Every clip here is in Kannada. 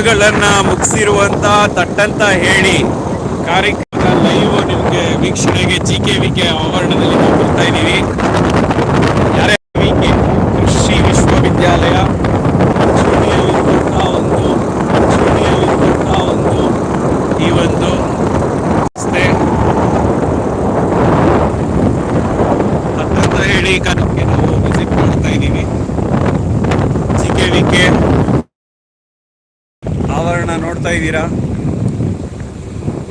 ಗಳನ್ನ ಮುಗಿಸಿರುವಂತ ತಟ್ಟಂತ ಹೇಳಿ ಕಾರ್ಯಕ್ರಮದ ಲೈವ್ ನಿಮಗೆ ವೀಕ್ಷಣೆಗೆ ಜಿ ಕೆ ವಿ ಕೆ ಆವರಣದಲ್ಲಿ ನಾವು ಬರ್ತಾ ಇದ್ದೀವಿ ವಿ ಕೆ ಕೃಷಿ ವಿಶ್ವವಿದ್ಯಾಲಯ ಚುಣಿಯಲ್ಲಿರುವಂತಹ ಒಂದು ಚುಣಿಯಲ್ಲಿರುವಂತಹ ಒಂದು ಈ ಒಂದು ಸಂಸ್ಥೆ ತಟ್ಟಂತ ಹೇಳಿ ಕಾರ್ಯಕ್ರಮಕ್ಕೆ ನಾವು ವಿಸಿಟ್ ಮಾಡ್ತಾ ಇದ್ದೀವಿ ಜಿ ಕೆ ವಿ ಕೆ ಆವರಣ ನೋಡ್ತಾ ಇದ್ದೀರಾ?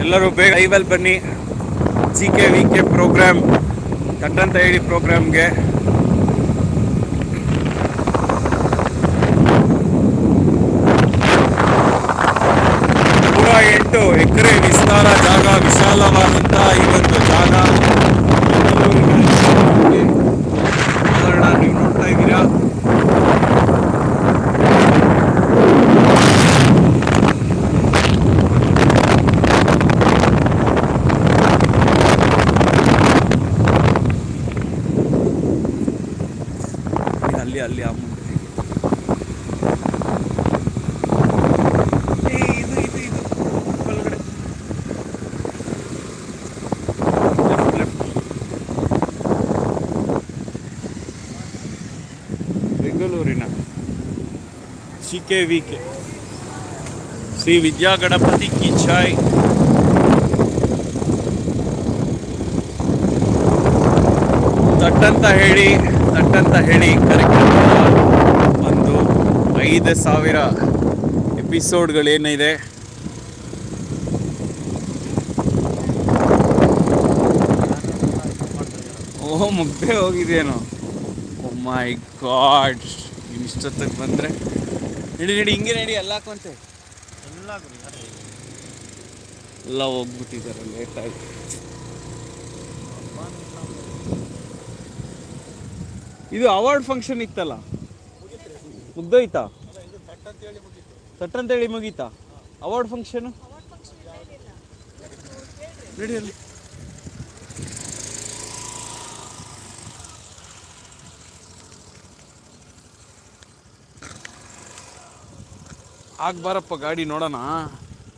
ಎಲ್ಲರೂ ಬೇಗ ಲೈವಲ್ಲಿ ಬನ್ನಿ. G K V K program ಕಟ್ಟಂತ ಹೇಳಿ ಪ್ರೋಗ್ರಾಮ್ಗೆ ನೂರ ಎಂಟು ಎಕರೆ ವಿಸ್ತಾರ ಜಾಗ ವಿಶಾಲವಾದಂಥ ಈ ಜಾಗ. ಆವರಣ ನೀವು ನೋಡ್ತಾ ಇದ್ದೀರಾ ಅಲ್ಲಿ ಅಲ್ಲಿ ಆ ಮುಂದೆ ಏ, ಇದು ಇದು ಇದು ಒಳಗಡೆ ಲೆಫ್ಟ್ ಲೆಫ್ಟ್ ಬೆಂಗಳೂರಿನ C K V K Shri Vidya Ganapati ಕಿ ಚಾಯ್ ತಟ್ಟಂತ ಹೇಳಿ ತಟ್ಟಂತ ಹೇಳಿ ಕಾರ್ಯಕ್ರಮ ಒಂದು ಐದು ಸಾವಿರ ಎಪಿಸೋಡ್ಗಳೇನಿದೆ. ಓ, ಮುಗ್ದೆ ಹೋಗಿದೇನು ಮೈ ಗಾಡ್. ಇಷ್ಟೊತ್ತಿಗೆ ಬಂದರೆ ನಡಿ ನಡಿ ಹಿಂಗೆ ನಡಿ ಎಲ್ಲ ಹಾಕೋಂತೆ ಎಲ್ಲ ಹೋಗ್ಬಿಟ್ಟಿದ್ದಾರೆ ಲೇಟ್ ಆಯ್ತು ಇದು ಅವಾರ್ಡ್ ಫಂಕ್ಷನ್ ಇತ್ತಲ್ಲ? ಮುಗ್ದೋಯ್ತಾ? ತಟ್ಟಂತೇಳಿ ಮುಗೀತಾ? ಅವಾರ್ಡ್ ಫಂಕ್ಷನ್ ನಡಿ ಆಗ ಬಾರಪ್ಪ ಗಾಡಿ ನೋಡೋಣ.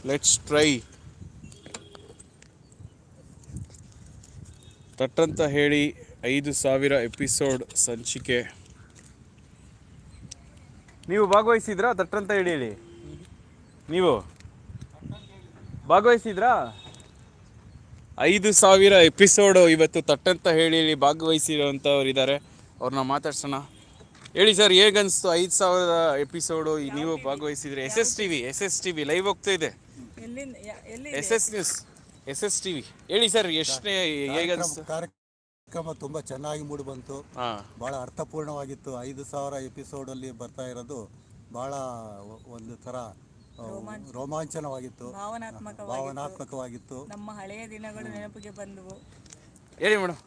ಲೆಟ್ಸ್ ಟ್ರೈ ತಟ್ಟಂತ ಹೇಳಿ ಐದು ಸಾವಿರ ಎಪಿಸೋಡ್ ಸಂಚಿಕೆ. ನೀವು ಭಾಗವಹಿಸಿದ್ರಾ? ತಟ್ಟಂತ ಹೇಳಿ ಹೇಳಿ. ನೀವು ಭಾಗವಹಿಸಿದ್ರಾ? ಐದು ಸಾವಿರ ಎಪಿಸೋಡು ಇವತ್ತು ತಟ್ಟಂತ ಹೇಳಿ ಹೇಳಿ ಭಾಗವಹಿಸಿರೋಂಥವ್ರು ಇದ್ದಾರೆ ಅವ್ರನ್ನ ಮಾತಾಡ್ಸೋಣ. ಹೇಳಿ ಸರ್ ಹೇಗನ್ಸ್ತು ಐದು ಸಾವಿರದ ಎಪಿಸೋಡು ನೀವು ಭಾಗವಹಿಸಿದ್ರೆ S S T V S S T V live ಹೋಗ್ತಾ ಇದೆ. ಎಲ್ಲಿ S S news S S T V ಹೇಳಿ ಸರ್ ಎಷ್ಟನೇ ಹೇಗನ್ಸ್ತು ಕಾರ್ಯಕ್ರಮ ತುಂಬಾ ಚೆನ್ನಾಗಿ ಮೂಡಿ ಬಂತು. ಬಹಳ ಅರ್ಥಪೂರ್ಣವಾಗಿತ್ತು. ಐದು ಸಾವಿರ ಎಪಿಸೋಡ್ ಅಲ್ಲಿ ಬರ್ತಾ ಇರೋದು ಬಹಳ ಒಂದು ತರ ರೋಮಾಂಚನವಾಗಿತ್ತು. ಭಾವನಾತ್ಮಕವಾಗಿತ್ತು. ನಮ್ಮ ಹಳೆಯ ದಿನಗಳು ನೆನಪಿಗೆ ಬಂದವು. ಹೇಳಿ ಮೇಡಮ್.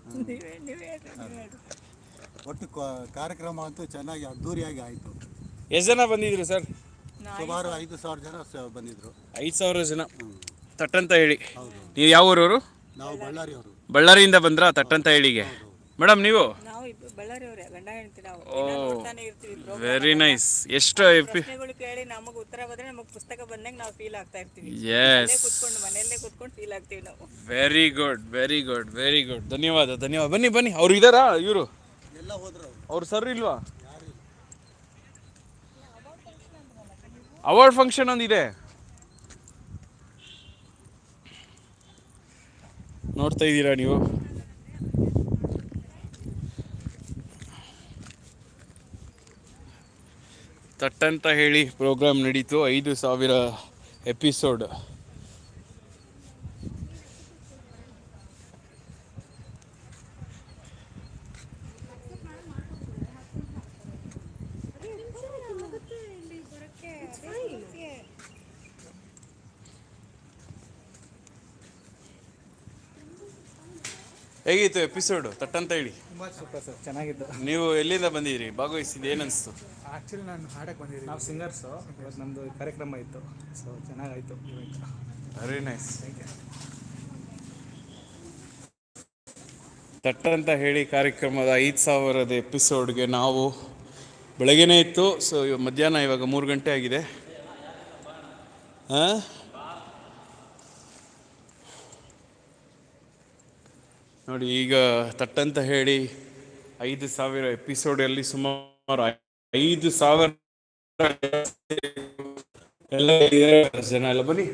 ಒಟ್ಟು ಕ- ಕಾರ್ಯಕ್ರಮ ಅಂತೂ ಚೆನ್ನಾಗಿ ಅದ್ದೂರಿಯಾಗಿ ಆಯಿತು. ಎಷ್ಟು ಜನ ಬಂದಿದ್ರು ಸರ್? ಸುಮಾರು ಐದು ಸಾವಿರ ಜನ ಸ- ಬಂದಿದ್ರು. ಐದು ಸಾವಿರ ಜನ. ತಟ್ಟಂತ ಹೇಳಿ. ನೀವು ಯಾವ ಊರವರು? ನಾವು ಬಳ್ಳಾರಿ ಅವರು ಬಳ್ಳಾರಿಯಿಂದ ಬಂದ್ರಾ ತಟ್ಟಂತ ಹೇಳಿಗೆ? ಮೇಡಮ್ ನೀವು? ನಾವು ಇಬ್ರು ಬಳ್ಳಾರಿಯವರೇ ಗಂಡ ಹೆಂಡತಿ ನಾವು. ದಿನ ನೋಡ್ತಾನೆ ಇರ್ತೀವಿ program. ವೆರಿ ನೈಸ್ ಎಷ್ಟು ಎಪಿ ಪ್ರಶ್ನೆಗಳು ಕೇಳಿ ನಮಗೆ ಉತ್ತರ ಬಂದ್ರೆ ನಮಗೆ ಪುಸ್ತಕ ಬಂದಂಗೆ ನಾವು ಫೀಲ್ ಆಗ್ತಾ ಇರ್ತೀವಿ. ಎಸ್ ಅಲ್ಲೇ ಕುತ್ಕೊಂಡು ಮನೆಯಲ್ಲೇ ಕುತ್ಕೊಂಡು ಫೀಲ್ ಆಗ್ತೀವಿ ನಾವು. Very good very good very good ಧನ್ಯವಾದ ಧನ್ಯವಾದ. ಬನ್ನಿ ಬನ್ನಿ. ಅವ್ರು ಇದ್ದಾರಾ ಇವರು? ಅವ್ರು. ಸರ್ ಇಲ್ವಾ? ಅವಾರ್ಡ್ ಫಂಕ್ಷನ್ ಒಂದಿದೆ. ನೋಡ್ತಾ ಇದ್ದೀರಾ ನೀವು? ತಟ್ಟಂತ ಹೇಳಿ ಪ್ರೋಗ್ರಾಮ್ ನಡೀತು, ಐದು ಸಾವಿರ ಎಪಿಸೋಡ್ ಹೇಗಿತ್ತು ಎಪಿಸೋಡ್ ತಟ್ಟಂತ ಹೇಳಿ. ತುಂಬ ಸೂಪರ್ ಸರ್ ಚೆನ್ನಾಗಿತ್ತು. ನೀವು ಎಲ್ಲಿಂದ ಬಂದಿದ್ರಿ ಭಾಗವಹಿಸಿದ್ದು ಏನನ್ಸ್ತು? ಆ್ಯಕ್ಚುಲಿ ನಾನು ಹಾಡಕ್ಕೆ ಬಂದಿದ್ದೀನಿ. ನಾವು ಸಿಂಗರ್ಸು ಇವತ್ತು ನಮ್ಮದು ಕಾರ್ಯಕ್ರಮ ಇತ್ತು. ಸೊ ಚೆನ್ನಾಗಾಯಿತು ಇವೆಂಟ್ ವೆರಿ ನೈಸ್ ತಟ್ಟಂತ ಹೇಳಿ ಕಾರ್ಯಕ್ರಮದ ಐದು ಸಾವಿರದ ಎಪಿಸೋಡ್ಗೆ ನಾವು ಬೆಳಗ್ಗೆನೇ ಇತ್ತು. ಸೊ ಮಧ್ಯಾಹ್ನ ಇವಾಗ ಮೂರು ಗಂಟೆ ಆಗಿದೆ. ಆ? ನೋಡಿ, ಈಗ ತಟ್ಟಂತ ಹೇಳಿ ಐದು ಸಾವಿರ ಎಪಿಸೋಡಲ್ಲಿ ಸುಮಾರು ಐದು ಸಾವಿರ ಎಲ್ಲ ಜನ ಎಲ್ಲ ಬನ್ನಿ.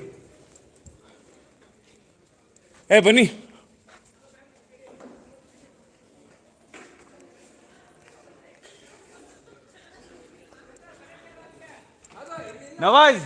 ಏ, ಬನ್ನಿ. ನವಾಜ್.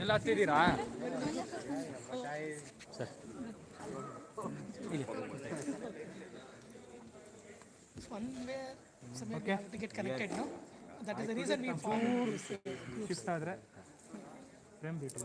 ಎಲ್ಲ ಹತ್ತಿದ್ದೀರಾ one way somewhere we have to get connected, no? That is the reason we formed this. uh, shift ಆದರೆ ಫ್ರೇಮ್ ಬಿಟ್ಟು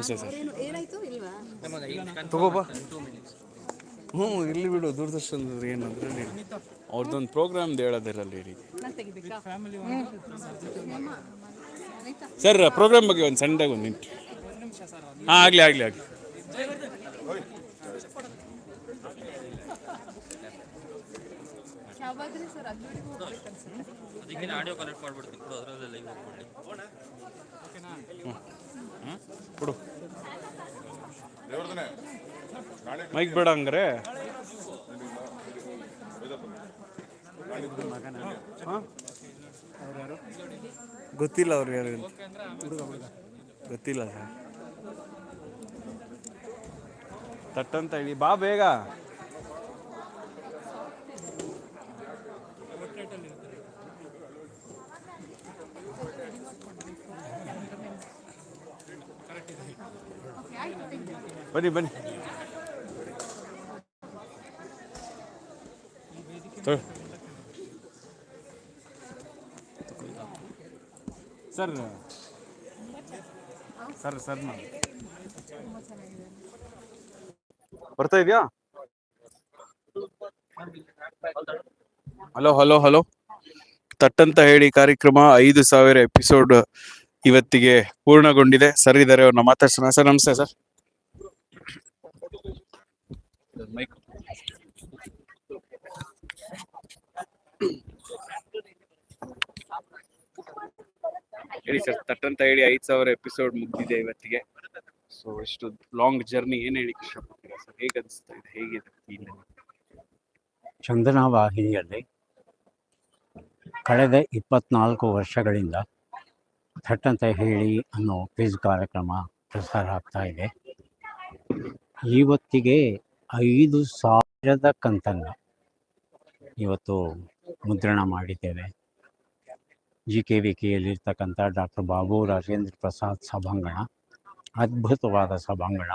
ಸರ್ ಸರ್ ತಗೋಬಾ ಹ್ಞೂ ಇಲ್ಲಿ ಬಿಡು ದೂರದರ್ಶನದ ಏನಂದ್ರೆ ಅವ್ರದ್ದೊಂದು ಪ್ರೋಗ್ರಾಮ್ದು ಹೇಳೋದಿರಲ್ಲಿ ತೆಗಿಬೇಕಾ ಸರ್ ಪ್ರೋಗ್ರಾಮ್ ಬಗ್ಗೆ ಒಂದು ಸಣ್ಣದಾಗಿ ಒಂದು ನಿಂತು. ಹಾಂ ಆಗಲಿ ಆಗಲಿ ಆಗಲಿ. ಅದಕ್ಕೆ ಆಡಿಯೋ ಕನೆಕ್ಟ್ ಮಾಡ್ಬಿಡ್ತೀನಿ. ಕೊಡು ಅದರಲ್ಲೇ ಲೈವ್ ಹೋಗ್ಬಿಡಿ ಕೊಡು. ಮೈಕ್ ಬೇಡ ಹಂಗ್ರೆ. ಗೊತ್ತಿಲ್ಲ ಅವ್ರಿಗೆ ಯಾರು. ಗೊತ್ತಿಲ್ಲ. ಸರ್ ತಟ್ಟಂತ ಹೇಳಿ ಬಾ ಬೇಗ. ಬನ್ನಿ ಬನ್ನಿ. ಸರ್ ಸರ್ ಸರ್ ಬರ್ತಾ ಇದೆಯಾ? Hello hello hello. ತಟ್ಟಂತ ಹೇಳಿ ಕಾರ್ಯಕ್ರಮ ಐದು ಸಾವಿರ ಎಪಿಸೋಡ್ ಇವತ್ತಿಗೆ ಪೂರ್ಣಗೊಂಡಿದೆ. ಸರ್ ಇದ್ದಾರೆ ಅವ್ರನ್ನ ಮಾತಾಡ್ಸೋಣ. ಸರ್ ನಮಸ್ತೆ ಸರ್. ಹೇಳಿ ಸರ್, ತಟ್ಟಂತ ಹೇಳಿ ಐದು ಸಾವಿರ ಎಪಿಸೋಡ್ ಮುಗ್ದಿದೆ ಇವತ್ತಿಗೆ. ಸೊ ಇಷ್ಟು ಲಾಂಗ್ ಜರ್ನಿ ಏನ್ ಹೇಳಿ ಇಷ್ಟಪಡ್ತೀರಾ ಸರ್, ಹೇಗೆ ಅನಿಸ್ತಾ ಇದೆ, ಹೇಗಿದೆ ಫೀಲ್ ಚಂದನ ವಾಹಿನಿಯಲ್ಲಿ ಕಳೆದ ಇಪ್ಪತ್ನಾಲ್ಕು ವರ್ಷಗಳಿಂದ ಥಟ್ಟಂತ ಹೇಳಿ ಅನ್ನೋ ಕ್ವಿಜ್ ಕಾರ್ಯಕ್ರಮ ಪ್ರಸಾರ ಆಗ್ತಾ ಇದೆ. ಇವತ್ತಿಗೆ ಐದು ಸಾವಿರದ ಕಂತನ್ನು ಇವತ್ತು ಮುದ್ರಣ ಮಾಡಿದ್ದೇವೆ. ಜಿ ಕೆ ವಿ ಕೆಯಲ್ಲಿರ್ತಕ್ಕಂಥ ಡಾಕ್ಟರ್ ಬಾಬು ರಾಜೇಂದ್ರ ಪ್ರಸಾದ್ ಸಭಾಂಗಣ, ಅದ್ಭುತವಾದ ಸಭಾಂಗಣ.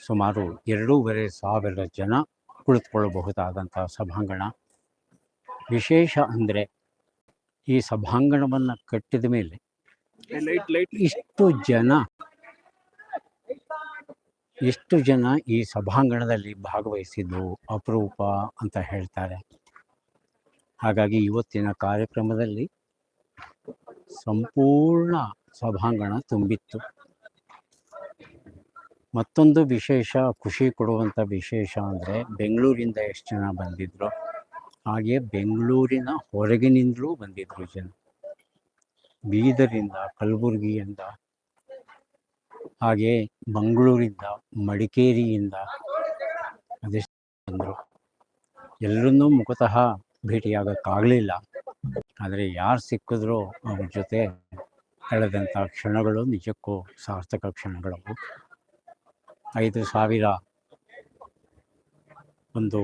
ಸುಮಾರು ಎರಡೂವರೆ ಸಾವಿರ ಜನ ಕುಳಿತುಕೊಳ್ಳಬಹುದಾದಂಥ ಸಭಾಂಗಣ. ವಿಶೇಷ ಅಂದರೆ ಈ ಸಭಾಂಗಣವನ್ನು ಕಟ್ಟಿದ ಮೇಲೆ ಇಷ್ಟು ಜನ ಎಷ್ಟು ಜನ ಈ ಸಭಾಂಗಣದಲ್ಲಿ ಭಾಗವಹಿಸಿದ್ದು ಅಪರೂಪ ಅಂತ ಹೇಳ್ತಾರೆ. ಹಾಗಾಗಿ ಇವತ್ತಿನ ಕಾರ್ಯಕ್ರಮದಲ್ಲಿ ಸಂಪೂರ್ಣ ಸಭಾಂಗಣ ತುಂಬಿತ್ತು. ಮತ್ತೊಂದು ವಿಶೇಷ, ಖುಷಿ ಕೊಡುವಂಥ ವಿಶೇಷ ಅಂದರೆ ಬೆಂಗಳೂರಿಂದ ಎಷ್ಟು ಜನ ಬಂದಿದ್ರು? ಹಾಗೆ ಬೆಂಗಳೂರಿನ ಹೊರಗಿನಿಂದಲೂ ಬಂದಿದ್ರು ಜನ. ಬೀದರಿಂದ ಕಲಬುರಗಿಯಿಂದ, ಹಾಗೆ ಮಂಗಳೂರಿಂದ, ಮಡಿಕೇರಿಯಿಂದ ಅದೆಷ್ಟು ಬಂದರು. ಎಲ್ಲರನ್ನೂ ಮುಖತಃ ಭೇಟಿಯಾಗೋಕ್ಕಾಗಲಿಲ್ಲ. ಆದರೆ ಯಾರು ಸಿಕ್ಕಿದ್ರು ಅವ್ರ ಜೊತೆ ಕಳೆದಂಥ ಕ್ಷಣಗಳು ನಿಜಕ್ಕೂ ಸಾರ್ಥಕ ಕ್ಷಣಗಳು. ಐದು ಸಾವಿರ ಒಂದು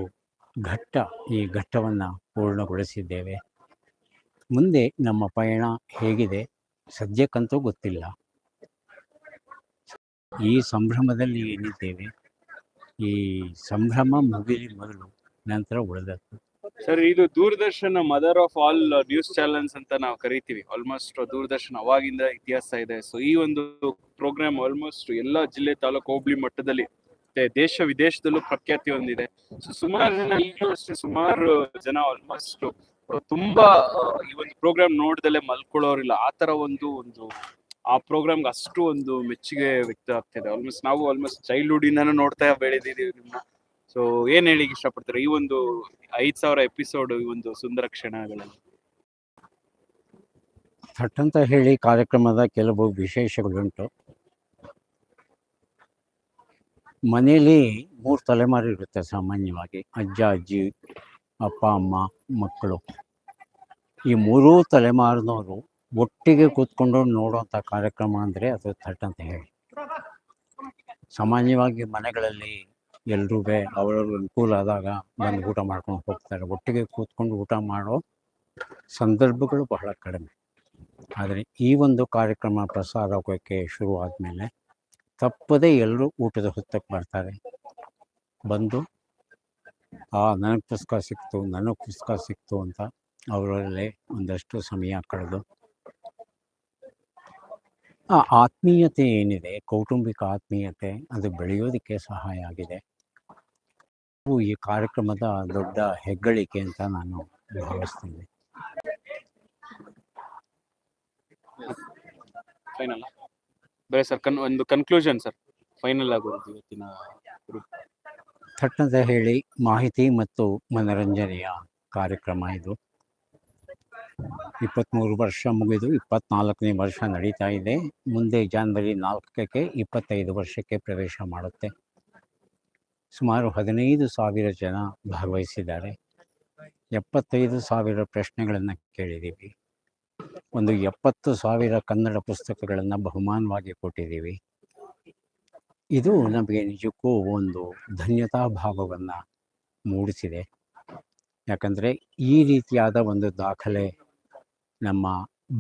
ಘಟ್ಟ ಈ ಘಟ್ಟವನ್ನು ಪೂರ್ಣಗೊಳಿಸಿದ್ದೇವೆ. ಮುಂದೆ ನಮ್ಮ ಪಯಣ ಹೇಗಿದೆ ಸದ್ಯಕ್ಕಂತೂ ಗೊತ್ತಿಲ್ಲ. ಈ ಸಂಭ್ರಮದಲ್ಲಿ ಏನಿದ್ದೇವೆ? ಈ ಸಂಭ್ರಮ ಮುಗಿಲಿ ಮೊದಲು, ನಂತರ ಉಳಿದದ್ದು. ಸರ್ ಇದು Doordarshan mother of all news channels ಅಂತ ನಾವು ಕರಿತೀವಿ. ಆಲ್ಮೋಸ್ಟ್ ದೂರದರ್ಶನ ಅವಾಗಿಂದ ಇತಿಹಾಸ ಇದೆ. ಸೊ ಈ ಒಂದು ಪ್ರೋಗ್ರಾಮ್ ಆಲ್ಮೋಸ್ಟ್ ಎಲ್ಲಾ ಜಿಲ್ಲೆ ತಾಲೂಕು ಹೋಬಳಿ ಮಟ್ಟದಲ್ಲಿ ದೇಶ ವಿದೇಶದಲ್ಲೂ ಪ್ರಖ್ಯಾತಿ ಹೊಂದಿದೆ. ಸೊ ಸುಮಾರು ಜನ ಸುಮಾರು ಜನ ಆಲ್ಮೋಸ್ಟ್ ತುಂಬಾ ಈ ಒಂದು ಪ್ರೋಗ್ರಾಮ್ ನೋಡ್ದಲ್ಲೇ ಮಲ್ಕೊಳ್ಳೋರಿಲ್ಲ. ಆ ತರ ಒಂದು ಒಂದು, ಆ ಪ್ರೋಗ್ರಾಮ್ಗೆ ಅಷ್ಟು ಒಂದು ಮೆಚ್ಚುಗೆ ವ್ಯಕ್ತ ಆಗ್ತಿದೆ ಆಲ್ಮೋಸ್ಟ್ ನಾವು ಆಲ್ಮೋಸ್ಟ್ ಚೈಲ್ಡ್ಹುಡ್ ಇಂದಾನು ನೋಡ್ತಾ ಬೆಳೆದಿದ್ದೀವಿ ನಿಮ್ಮನ್ನ ಸೊ ಏನ್ ಹೇಳಿ ಇಷ್ಟಪಡ್ತಾರೆ? ಈ ಒಂದು ಐದ್ ಸಾವಿರ ಎಪಿಸೋಡ್ ಈ ಒಂದು ಸುಂದರ ಕ್ಷಣಗಳಲ್ಲಿ. ಥಟ್ಟಂತ ಹೇಳಿ ಕಾರ್ಯಕ್ರಮದ ಕೆಲವು ವಿಶೇಷಗಳುಂಟು. ಮನೆಯಲ್ಲಿ ಮೂರು ತಲೆಮಾರು ಇರುತ್ತೆ ಸಾಮಾನ್ಯವಾಗಿ. ಅಜ್ಜ, ಅಜ್ಜಿ, ಅಪ್ಪ, ಅಮ್ಮ, ಮಕ್ಕಳು. ಈ ಮೂರೂ ತಲೆಮಾರಿನವರು ಒಟ್ಟಿಗೆ ಕೂತ್ಕೊಂಡು ನೋಡುವಂಥ ಕಾರ್ಯಕ್ರಮ ಅಂದರೆ ಅದು ಥಟ್ಟಂತ ಹೇಳಿ. ಸಾಮಾನ್ಯವಾಗಿ ಮನೆಗಳಲ್ಲಿ ಎಲ್ರೂ ಅವ್ರವ್ರಿಗೆ ಅನುಕೂಲ ಆದಾಗ ಬಂದು ಊಟ ಮಾಡ್ಕೊಂಡು ಹೋಗ್ತಾರೆ. ಒಟ್ಟಿಗೆ ಕೂತ್ಕೊಂಡು ಊಟ ಮಾಡೋ ಸಂದರ್ಭಗಳು ಬಹಳ ಕಡಿಮೆ. ಆದರೆ ಈ ಒಂದು ಕಾರ್ಯಕ್ರಮ ಪ್ರಸಾರ ಆಗೋಕ್ಕೆ ಶುರು ಆದಮೇಲೆ ತಪ್ಪದೇ ಎಲ್ಲರೂ ಊಟದ ಹೊತ್ತಕ್ಕೆ ಬರ್ತಾರೆ ಬಂದು, ಆ, ನನಗೆ ಪುಸ್ತಕ ಸಿಕ್ತು, ನನಗೆ ಪುಸ್ತಕ ಸಿಕ್ತು ಅಂತ ಅವರಲ್ಲೇ ಒಂದಷ್ಟು ಸಮಯ ಕಳೆದು. ಆ ಆತ್ಮೀಯತೆ ಏನಿದೆ, ಕೌಟುಂಬಿಕ ಆತ್ಮೀಯತೆ, ಅದು ಬೆಳೆಯೋದಕ್ಕೆ ಸಹಾಯ ಆಗಿದೆ. ಈ ಕಾರ್ಯಕ್ರಮದ ದೊಡ್ಡ ಹೆಗ್ಗಳಿಕೆ ಅಂತ ನಾನು ಭಾವಿಸ್ತೀನಿ. ಫೈನಲ್ ಬೇರೆ ಸರ್ ಕನ್ ಒಂದು ಕನ್ಕ್ಲೂಷನ್ ಸರ್ ಫೈನಲ್ ಆಗೋದು ಇವತ್ತಿನ ಪಟ್ಟಣದ ಹೇಳಿ ಮಾಹಿತಿ ಮತ್ತು ಮನರಂಜನೆಯ ಕಾರ್ಯಕ್ರಮ ಇದು. ಇಪ್ಪತ್ತ್ಮೂರು ವರ್ಷ ಮುಗಿದು ಇಪ್ಪತ್ನಾಲ್ಕನೇ ವರ್ಷ ನಡೀತಾ ಇದೆ. ಮುಂದೆ ಜಾನ್ವರಿ ನಾಲ್ಕಕ್ಕೆ ಇಪ್ಪತ್ತೈದು ವರ್ಷಕ್ಕೆ ಪ್ರವೇಶ ಮಾಡುತ್ತೆ. ಸುಮಾರು ಹದಿನೈದು ಸಾವಿರ ಜನ ಭಾಗವಹಿಸಿದ್ದಾರೆ. ಎಪ್ಪತ್ತೈದು ಸಾವಿರ ಪ್ರಶ್ನೆಗಳನ್ನು ಕೇಳಿದ್ದೀವಿ. ಒಂದು ಎಪ್ಪತ್ತು ಸಾವಿರ ಕನ್ನಡ ಪುಸ್ತಕಗಳನ್ನು ಬಹುಮಾನವಾಗಿ ಕೊಟ್ಟಿದ್ದೀವಿ. ಇದು ನಮಗೆ ನಿಜಕ್ಕೂ ಒಂದು ಧನ್ಯತಾ ಭಾವವನ್ನು ಮೂಡಿಸಿದೆ. ಯಾಕಂದರೆ ಈ ರೀತಿಯಾದ ಒಂದು ದಾಖಲೆ ನಮ್ಮ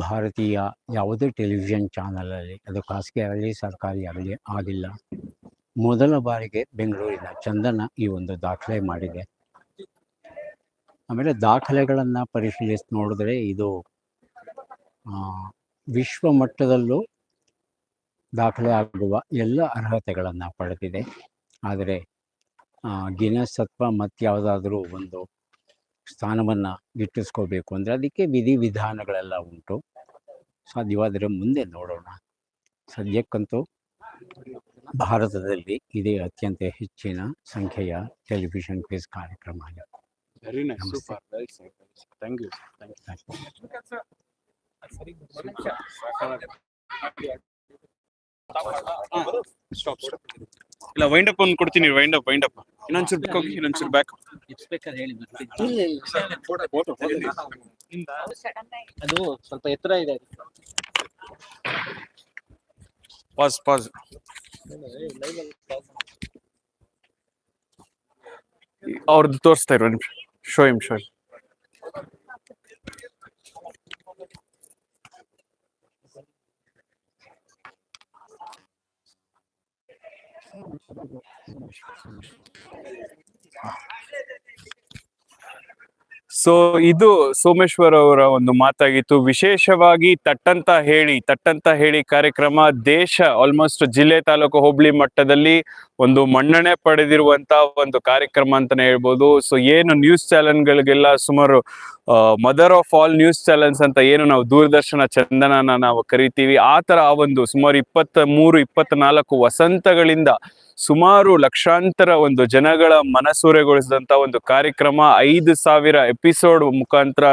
ಭಾರತೀಯ ಯಾವುದೇ ಟೆಲಿವಿಷನ್ ಚಾನಲಲ್ಲಿ, ಅದು ಖಾಸಗಿ ಆಗಲಿ, ಸರ್ಕಾರಿ ಆಗಲಿ, ಆಗಿಲ್ಲ. ಮೊದಲ ಬಾರಿಗೆ ಬೆಂಗಳೂರಿನ ಚಂದನ ಈ ಒಂದು ದಾಖಲೆ ಮಾಡಿದೆ. ಆಮೇಲೆ ದಾಖಲೆಗಳನ್ನು ಪರಿಶೀಲಿಸಿ ನೋಡಿದ್ರೆ ಇದು ವಿಶ್ವ ಮಟ್ಟದಲ್ಲೂ ದಾಖಲೆ ಆಗುವ ಎಲ್ಲ ಅರ್ಹತೆಗಳನ್ನು ಪಡೆದಿದೆ. ಆದರೆ ಗಿನಸ್ ಅಥವಾ ಮತ್ಯಾವುದಾದ್ರೂ ಒಂದು ಸ್ಥಾನವನ್ನು ಗಿಟ್ಟಿಸ್ಕೋಬೇಕು ಅಂದರೆ ಅದಕ್ಕೆ ವಿಧಿವಿಧಾನಗಳೆಲ್ಲ ಉಂಟು. ಸಾಧ್ಯವಾದರೆ ಮುಂದೆ ನೋಡೋಣ. ಸದ್ಯಕ್ಕಂತೂ ಭಾರತದಲ್ಲಿ ಇದೇ ಅತ್ಯಂತ ಹೆಚ್ಚಿನ ಸಂಖ್ಯೆಯ ಟೆಲಿವಿಷನ್ ಕ್ವಿಜ್ ಕಾರ್ಯಕ್ರಮ very nice super sir thank you thank you stop stop ಇಲ್ಲ ವೈಂಡ್ ಅಪ್ ಒಂದು ಕೊಡ್ತೀನಿ. ವೈಂಡ್ ಅಪ್ ವೈಂಡ್ ಅಪ್ ಇನ್ನೊಂಚೂರು ಬ್ಯಾಕ್ ಹೋಗಿ ಇನ್ನೊಂಚೂರು ಬ್ಯಾಕ್ ಅದು ಸ್ವಲ್ಪ ಎತ್ತರ ಇದೆ. Pass pass Auditor stai, Ronim. Show him, show him. Ah. So ಇದು ಸೋಮೇಶ್ವರ್ ಅವರ ಒಂದು ಮಾತಾಗಿತ್ತು. ವಿಶೇಷವಾಗಿ ತಟ್ಟಂತ ಹೇಳಿ ತಟ್ಟಂತ ಹೇಳಿ ಕಾರ್ಯಕ್ರಮ ದೇಶ ಆಲ್ಮೋಸ್ಟ್ ಜಿಲ್ಲೆ ತಾಲೂಕು ಹೋಬಳಿ ಮಟ್ಟದಲ್ಲಿ ಒಂದು ಮನ್ನಣೆ ಪಡೆದಿರುವಂತ ಒಂದು ಕಾರ್ಯಕ್ರಮ ಅಂತಾನೆ ಹೇಳ್ಬೋದು. ಸೊ ಏನು ನ್ಯೂಸ್ ಚಾನಲ್ಗಳಿಗೆಲ್ಲ ಸುಮಾರು mother of all news channels ಅಂತ ಏನು ನಾವು ದೂರದರ್ಶನ ಚಂದನನ ನಾವು ಕರಿತೀವಿ. ಆ ತರ ಆ ಒಂದು ಸುಮಾರು ಇಪ್ಪತ್ತ ಮೂರು ಇಪ್ಪತ್ನಾಲ್ಕು ವಸಂತಗಳಿಂದ ಸುಮಾರು ಲಕ್ಷಾಂತರ ಒಂದು ಜನಗಳ ಮನಸೂರೆಗೊಳಿಸಿದಂತ ಒಂದು ಕಾರ್ಯಕ್ರಮ. ಐದು ಸಾವಿರ ಎಪಿಸೋಡ್ ಮುಖಾಂತರ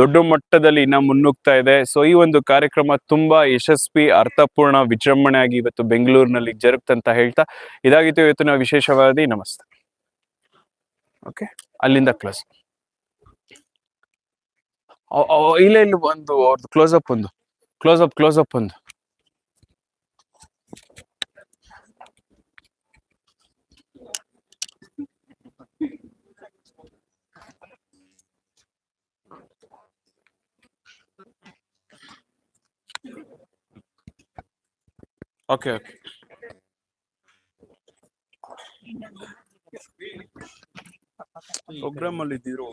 ದೊಡ್ಡ ಮಟ್ಟದಲ್ಲಿ ಇನ್ನ ಮುನ್ನುಗ್ತಾ ಇದೆ. ಸೊ ಈ ಒಂದು ಕಾರ್ಯಕ್ರಮ ತುಂಬಾ ಯಶಸ್ವಿ, ಅರ್ಥಪೂರ್ಣ, ವಿಜೃಂಭಣೆಯಾಗಿ ಇವತ್ತು ಬೆಂಗಳೂರಿನಲ್ಲಿ ಜರುಗ್ತಂತ ಹೇಳ್ತಾ, ಇದಾಗಿತ್ತು ಇವತ್ತಿನ ವಿಶೇಷವಾದಿ ನಮಸ್ತೆ. ಓಕೆ ಅಲ್ಲಿಂದ ಕ್ಲೋಸ್ ಇಲ್ಲ ಇಲ್ಲಿ ಒಂದು ಅವ್ರದ್ದು ಕ್ಲೋಸ್ ಅಪ್ ಒಂದು. ಕ್ಲೋಸ್ ಅಪ್ ಕ್ಲೋಸ್ ಅಪ್ ಒಂದು. ಓಕೆ ಓಕೆ ಪ್ರೋಗ್ರಾಮ್ ಅಲ್ಲಿ ಇದ್ದಿದ್ರು